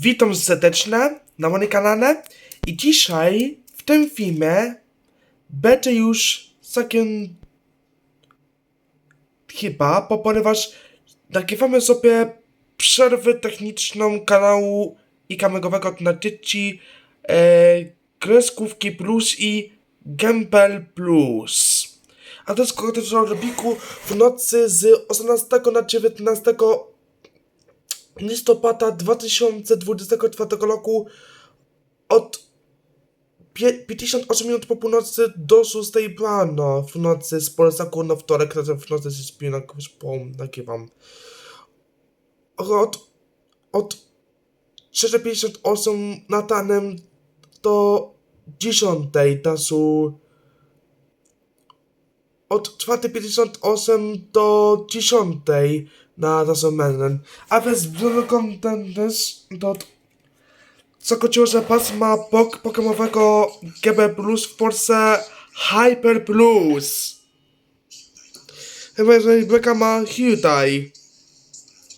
Witam serdecznie na moim kanale i dzisiaj w tym filmie będzie już całkiem chyba, bo ponieważ nagrywamy sobie przerwę techniczną kanału i kamerowego na dzieci e, Kreskówki Plus i Gembel Plus. A to jest kogoś robiku w nocy z 18 na 19 listopada 2024 roku od pie- 58 minut po północy do 6 rano w nocy z Polsaku na wtorek, razem w nocy jakąś pom, nagrywam. Od, od 3.58 natanem do 10 czasu od 4.58 do 10 na Razomelnen. A bez content do zakończyło się pasma pok pokemowego GB Plus w Polsce Hyper Plus. Chyba jeżeli Beka ma Hyundai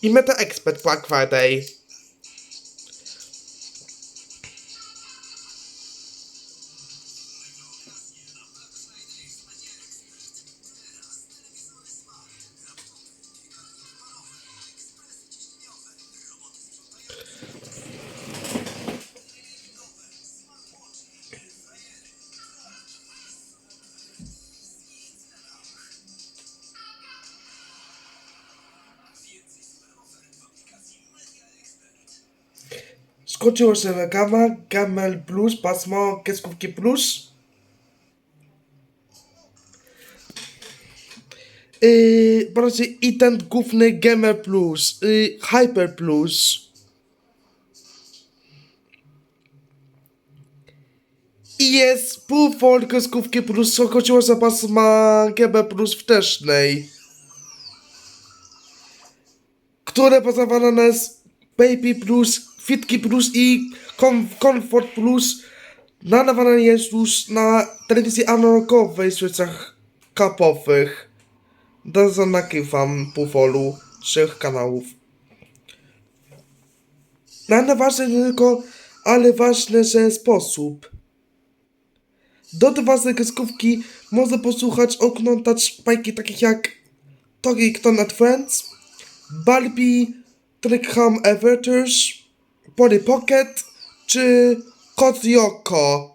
i Meta Expert Black Friday. Skończyło się Gama, Gamel Plus, pasmo Kieskówki Plus. Yy, bardziej i ten główny Gamer Plus, yy, Hyper Plus. I jest półfol Kieskówki Plus, skończyło się pasma GB Plus wcześniej. które bazowane jest Baby Plus, Fitki Plus i Com Comfort Plus nadawane jest już na telewizji analogowej w świecach kapowych. Do nagrywam półfolu trzech kanałów. No, ważne tylko, ale ważne, że sposób. Do ważnej kreskówki można posłuchać, oglądać bajki takich jak Torrington and Friends, Barbie, Trickham Adventures, Polly Pocket czy Kot Yoko.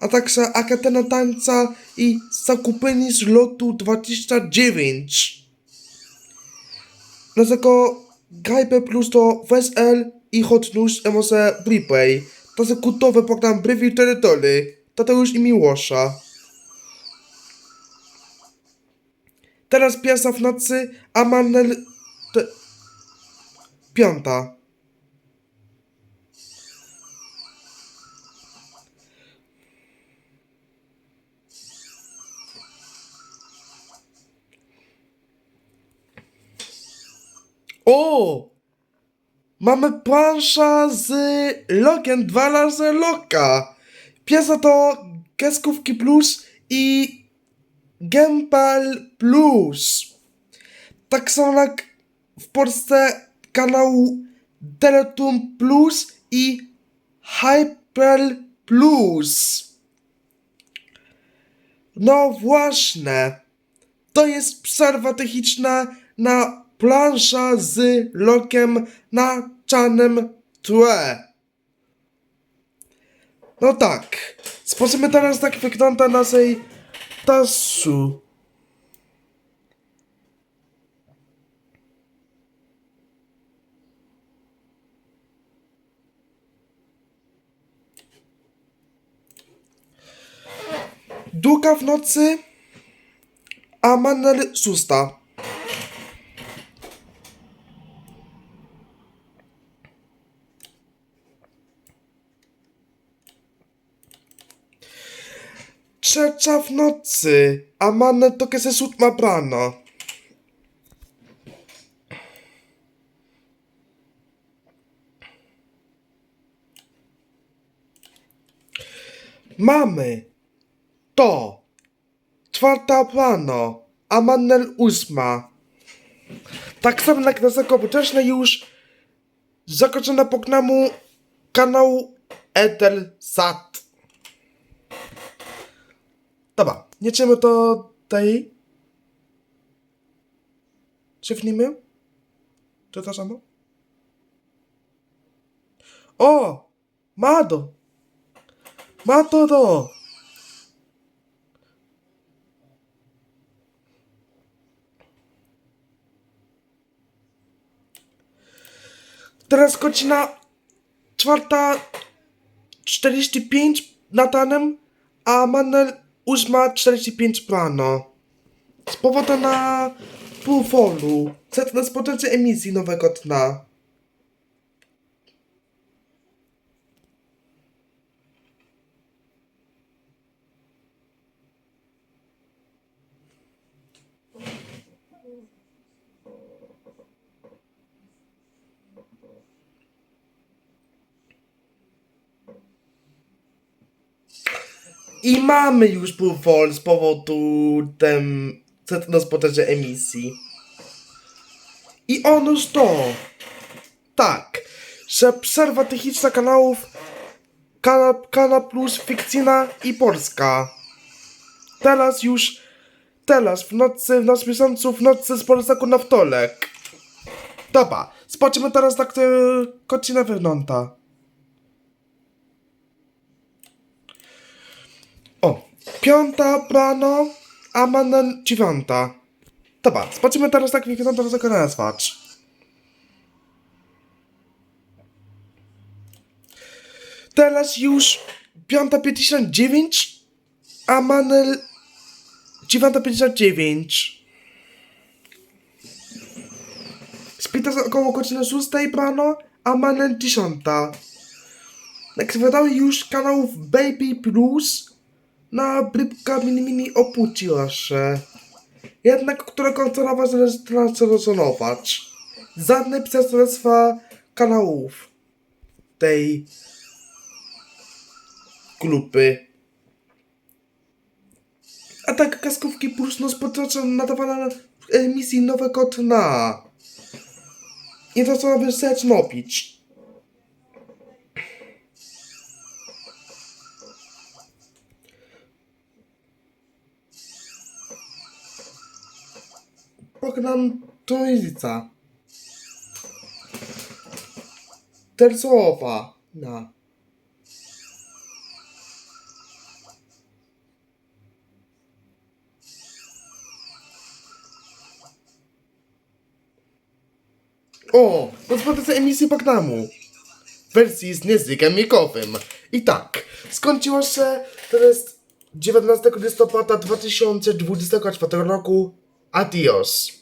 A także Akademia Tańca i Zakupyni z lotu 29. Dlatego Hyper Plus to VSL i Hot News Emose Prepay. To jest kultowy program Preview Territory. Tadeusz i Miłosza. Teraz pierwsza w nocy, a Manel... Te... Piąta. O! Mamy plansza z logiem dwa razy loka. To Geskówki Plus i Gempel Plus. Tak samo jak w Polsce kanał Teletum Plus i Hyper Plus. No właśnie. To jest przerwa techniczna na plansza z lokiem na czarnym tle. No tak. Spojrzymy teraz tak wygląda naszej tasu. Druga w nocy, a Manel szósta. Trzecia w nocy, a Manel to kiedy siódma rano. Mamy to czwarta rano, a Manel ósma. Tak samo jak na zakopoteczne już zakończona programu kanału Etelsat. Dobra, jedziemy do tej. Cofnijmy. To to samo? O! Mado! Mado do! Teraz godzina czwarta 45 nad ranem, a Manel 8.45 rano. Z powodu na półfolu. Set na rozpoczęcie emisji nowego dna. I mamy już półfol z powodu tem set na rozpoczęcie emisji. I onoż to. Tak, że przerwa techniczna kanałów Kana, Kana Plus Fikcyjna i Polska. Teraz już, teraz w nocy, w nocy miesiącu, w nocy z Polsku na wtorek. Dobra, zobaczymy teraz jak to godzina wygląda. O, piąta rano, a mamy dziewiąta. Dobra, zobaczymy teraz jak wygląda tego nazwać. Teraz już 5.59, a Manel 9.59. Spita około godziny 6 rano, a Manel 10. Nakrywały już kanałów Baby Plus na brybka mini mini opuściła się. Jednak, która kontrolować transrezonować. Żadne przedstawstwa kanałów tej grupy. A tak kaskówki plus no spotoczą nadawana w emisji nowego dna. I to co aby rzecz mopić. Program Trójca. Tercowa. Na. O, rozpoczęcie emisji programu. W wersji z językiem migowym. I tak, skończyło się, to jest 19 listopada 2024 roku. Adios.